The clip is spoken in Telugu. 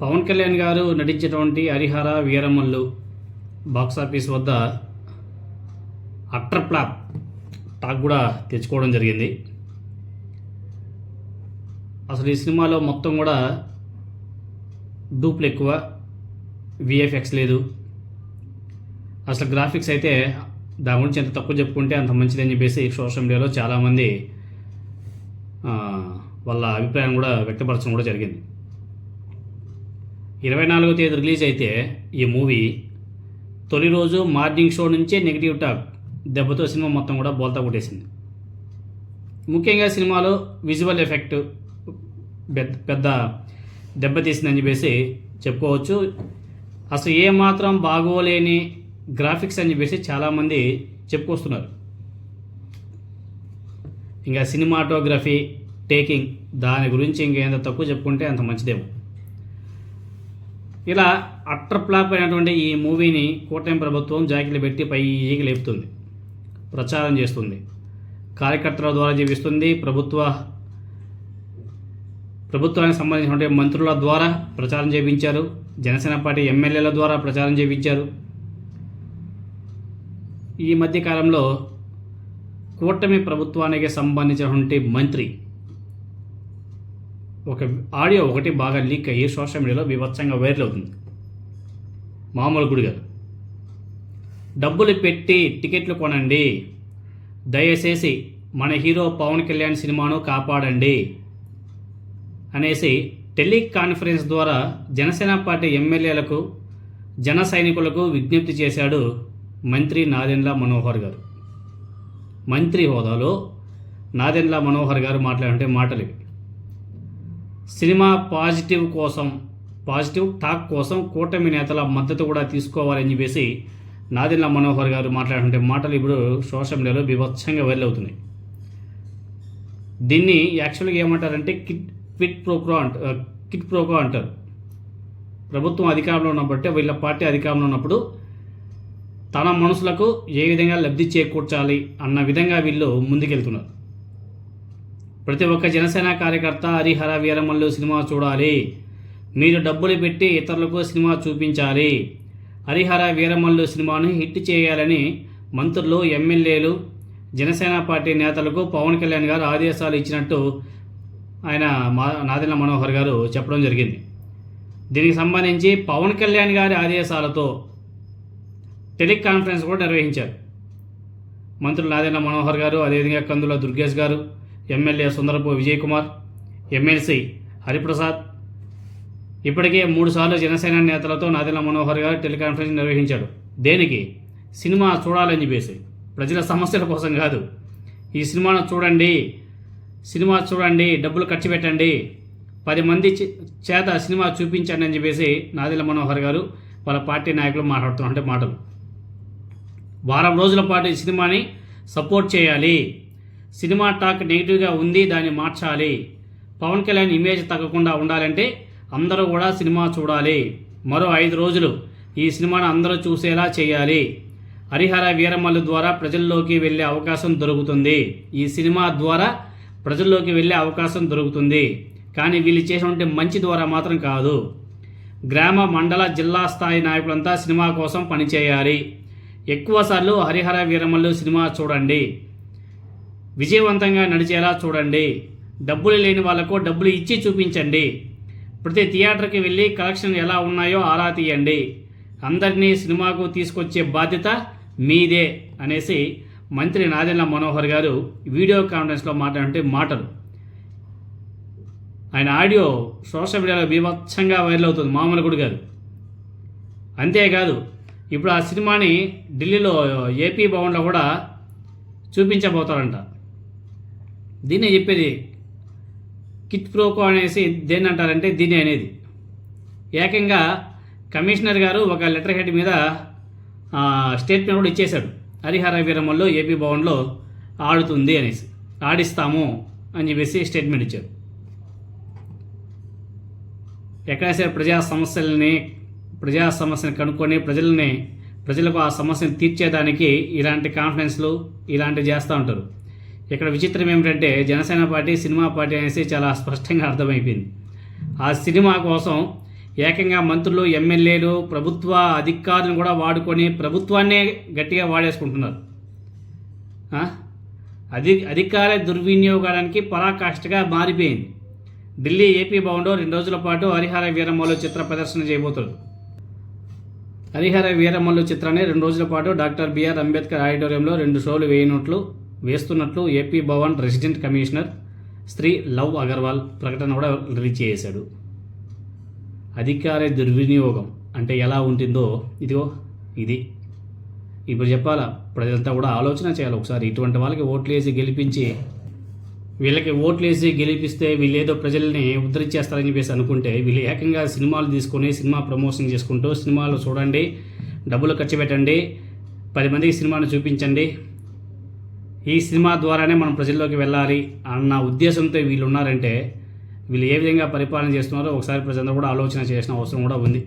పవన్ కళ్యాణ్ గారు నటించినటువంటి హరిహర వీరమల్లు బాక్సాఫీస్ వద్ద అట్టర్ ప్లాప్ టాక్ కూడా తెచ్చుకోవడం జరిగింది. అసలు ఈ సినిమాలో మొత్తం కూడా డూప్లు ఎక్కువ విఎఫ్ఎక్స్ లేదు. అసలు గ్రాఫిక్స్ అయితే దాని గురించి ఎంత తక్కువ చెప్పుకుంటే అంత మంచిదని చెప్పేసి సోషల్ మీడియాలో చాలామంది వాళ్ళ అభిప్రాయం కూడా వ్యక్తపరచడం కూడా జరిగింది. ఇరవై నాలుగో తేదీ రిలీజ్ అయితే ఈ మూవీ తొలి రోజు మార్నింగ్ షో నుంచే నెగిటివ్ టాక్ దెబ్బతో సినిమా మొత్తం కూడా బోల్తా కొట్టేసింది. ముఖ్యంగా సినిమాలో విజువల్ ఎఫెక్ట్ పెద్ద పెద్ద దెబ్బతీసిందని చెప్పేసి చెప్పుకోవచ్చు. అసలు ఏమాత్రం బాగోలేని గ్రాఫిక్స్ అని చెప్పేసి చాలామంది చెప్పుకొస్తున్నారు. ఇంకా సినిమాటోగ్రఫీ టేకింగ్ దాని గురించి ఇంకేంత తక్కువ చెప్పుకుంటే అంత మంచిదేమో. ఇలా అట్టర్ ఫ్లాప్ అయినటువంటి ఈ మూవీని కూటమి ప్రభుత్వం జాకిలు పెట్టి పై పైకి లేపుతుంది ప్రచారం చేస్తుంది. కార్యకర్తల ద్వారా జీవిస్తుంది ప్రభుత్వ ప్రభుత్వానికి సంబంధించినటువంటి మంత్రుల ద్వారా ప్రచారం చేయించారు జనసేన పార్టీ ఎమ్మెల్యేల ద్వారా ప్రచారం చేయించారు ఈ మధ్యకాలంలో కూటమి ప్రభుత్వానికి సంబంధించినటువంటి మంత్రి ఒక ఆడియో ఒకటి బాగా లీక్ అయ్యి సోషల్ మీడియాలో వివత్సంగా వైరల్ అవుతుంది. మామూలు గుడిగా డబ్బులు పెట్టి టికెట్లు కొనండి. దయచేసి మన హీరో పవన్ కళ్యాణ్ సినిమాను కాపాడండి. అనేసి టెలికాన్ఫరెన్స్ ద్వారా జనసేన పార్టీ ఎమ్మెల్యేలకు జన సైనికులకు విజ్ఞప్తి చేశాడు మంత్రి నాదెండ్ల మనోహర్ గారు. మంత్రి హోదాలో నాదెండ్ల మనోహర్ గారు మాట్లాడే మాటలు ఇవి. సినిమా పాజిటివ్ కోసం పాజిటివ్ టాక్ కోసం కూటమి నేతల మద్దతు కూడా తీసుకోవాలని చెప్పేసి నాదెండ్ల మనోహర్ గారు మాట్లాడుతుంటే మాటలు ఇప్పుడు సోషల్ మీడియాలో బీభత్సంగా వైరల్ అవుతున్నాయి. దీన్ని యాక్చువల్గా ఏమంటారంటే కిట్ క్విట్ ప్రోక్రో అంట కిట్ ప్రోకో అంటారు. ప్రభుత్వం అధికారంలో ఉన్నప్పుడు వీళ్ళ పార్టీ అధికారంలో ఉన్నప్పుడు తన మనసులకు ఏ విధంగా లబ్ధి చేకూర్చాలి అన్న విధంగా వీళ్ళు ముందుకెళ్తున్నారు. ప్రతి ఒక్క జనసేన కార్యకర్త హరిహర వీరమల్లు సినిమా చూడాలి. మీరు డబ్బులు పెట్టి ఇతరులకు సినిమా చూపించాలి. హరిహర వీరమల్లు సినిమాను హిట్ చేయాలని మంత్రులు ఎమ్మెల్యేలు జనసేన పార్టీ నేతలకు పవన్ కళ్యాణ్ గారు ఆదేశాలు ఇచ్చినట్టు ఆయన మా నాదెల్ల మనోహర్ గారు చెప్పడం జరిగింది. దీనికి సంబంధించి పవన్ కళ్యాణ్ గారి ఆదేశాలతో టెలికాన్ఫరెన్స్ కూడా నిర్వహించారు. మంత్రులు నాదెల్ల మనోహర్ గారు అదేవిధంగా కందుల దుర్గేష్ గారు ఎమ్మెల్యే సుందరపు విజయ్ కుమార్ ఎమ్మెల్సీ హరిప్రసాద్. ఇప్పటికే మూడుసార్లు జనసేన నేతలతో నాదిల మనోహర్ గారు టెలికాన్ఫరెన్స్ నిర్వహించాడు. దేనికి? సినిమా చూడాలని చెప్పేసి. ప్రజల సమస్యల కోసం కాదు. ఈ సినిమాను చూడండి. సినిమా చూడండి. డబ్బులు ఖర్చు పెట్టండి. పది మంది చే- చేత సినిమా చూపించండి అని చెప్పేసి నాదిల మనోహర్ గారు వాళ్ళ పార్టీ నాయకులు మాట్లాడుతున్నారు అంటే మాటలు. వారం రోజుల పాటు ఈ సినిమాని సపోర్ట్ చేయాలి. సినిమా టాక్ నెగిటివ్గా ఉంది దాన్ని మార్చాలి. పవన్ కళ్యాణ్ ఇమేజ్ తగ్గకుండా ఉండాలంటే అందరూ కూడా సినిమా చూడాలి. మరో ఐదు రోజులు ఈ సినిమాను అందరూ చూసేలా చేయాలి. హరిహర వీరమల్లు ద్వారా ప్రజల్లోకి వెళ్ళే అవకాశం దొరుకుతుంది. ఈ సినిమా ద్వారా ప్రజల్లోకి వెళ్ళే అవకాశం దొరుకుతుంది. కానీ వీళ్ళు చేసినటువంటి మంచి ద్వారా మాత్రం కాదు. గ్రామ మండల జిల్లా స్థాయి నాయకులంతా సినిమా కోసం పనిచేయాలి. ఎక్కువసార్లు హరిహర వీరమల్లు సినిమా చూడండి. విజయవంతంగా నడిచేలా చూడండి. డబ్బులు లేని వాళ్ళకు డబ్బులు ఇచ్చి చూపించండి. ప్రతి థియేటర్కి వెళ్ళి కలెక్షన్ ఎలా ఉన్నాయో ఆరా తీయండి. అందరినీ సినిమాకు తీసుకొచ్చే బాధ్యత మీదే అనేసి మంత్రి నాదెండ్ల మనోహర్ గారు వీడియో కాన్ఫరెన్స్లో మాట్లాడే మాటలు. ఆయన ఆడియో సోషల్ మీడియాలో బీభత్సంగా వైరల్ అవుతుంది మామూలు గారు కాదు. అంతేకాదు ఇప్పుడు ఆ సినిమాని ఢిల్లీలో ఏపీ భవన్లో కూడా చూపించబోతారంట. దీన్నే చెప్పేది కిట్ ప్రోకో అనేసి దేన్ని అంటారంటే దీన్ని అనేది. ఏకంగా కమిషనర్ గారు ఒక లెటర్ హెడ్ మీద స్టేట్మెంట్ కూడా ఇచ్చేశాడు. హరిహర వీరమల్లో ఏపీ భవన్లో ఆడుతుంది అనేసి. ఆడిస్తాము అని చెప్పేసి స్టేట్మెంట్ ఇచ్చారు. ఎక్కడైనా సరే ప్రజా సమస్యలని ప్రజా సమస్యని కనుక్కొని ప్రజల్ని ప్రజలకు ఆ సమస్యను తీర్చేదానికి ఇలాంటి కాన్ఫరెన్స్లు ఇలాంటివి చేస్తూ ఉంటారు. ఇక్కడ విచిత్రం ఏమిటంటే జనసేన పార్టీ సినిమా పార్టీ అనేసి చాలా స్పష్టంగా అర్థమైపోయింది. ఆ సినిమా కోసం ఏకంగా మంత్రులు ఎమ్మెల్యేలు ప్రభుత్వ అధికారులను కూడా వాడుకొని ప్రభుత్వాన్నే గట్టిగా వాడేసుకుంటున్నారు. ఆ? అధి అధికార దుర్వినియోగానికి పరాకాష్ఠగా మారిపోయింది. ఢిల్లీ ఏపీ భవన్లో రెండు రోజుల పాటు హరిహర వీరమ్మలు చిత్ర ప్రదర్శన చేయబోతున్నారు. హరిహర వీరమ్మలు చిత్రాన్ని రెండు రోజుల పాటు డాక్టర్ బిఆర్ అంబేద్కర్ ఆడిటోరియంలో రెండు షోలు వేయనట్లు వేస్తున్నట్లు AP Bhavan resident commissioner Shri Lav Agarwal ప్రకటన కూడా రిలీజ్ చేశాడు. అధికార దుర్వినియోగం అంటే ఎలా ఉంటుందో ఇదిగో ఇది. ఇప్పుడు చెప్పాలా ప్రజలంతా కూడా ఆలోచన చేయాలి ఒకసారి. ఇటువంటి వాళ్ళకి ఓట్లు వేసి గెలిపించి వీళ్ళకి ఓట్లు వేసి గెలిపిస్తే వీళ్ళు ఏదో ప్రజల్ని ఉద్ధరించేస్తారని చెప్పేసి అనుకుంటే వీళ్ళు ఏకంగా సినిమాలు తీసుకొని సినిమా ప్రమోషన్ చేసుకుంటూ సినిమాలు చూడండి డబ్బులు ఖర్చు పెట్టండి పది మందికి సినిమాను చూపించండి ఈ సినిమా ద్వారానే మనం ప్రజల్లోకి వెళ్ళాలి అన్న ఉద్దేశంతో వీళ్ళు ఉన్నారంటే వీళ్ళు ఏ విధంగా పరిపాలన చేస్తున్నారో ఒకసారి ప్రజలందరూ కూడా ఆలోచన చేసిన అవసరం కూడా ఉంది.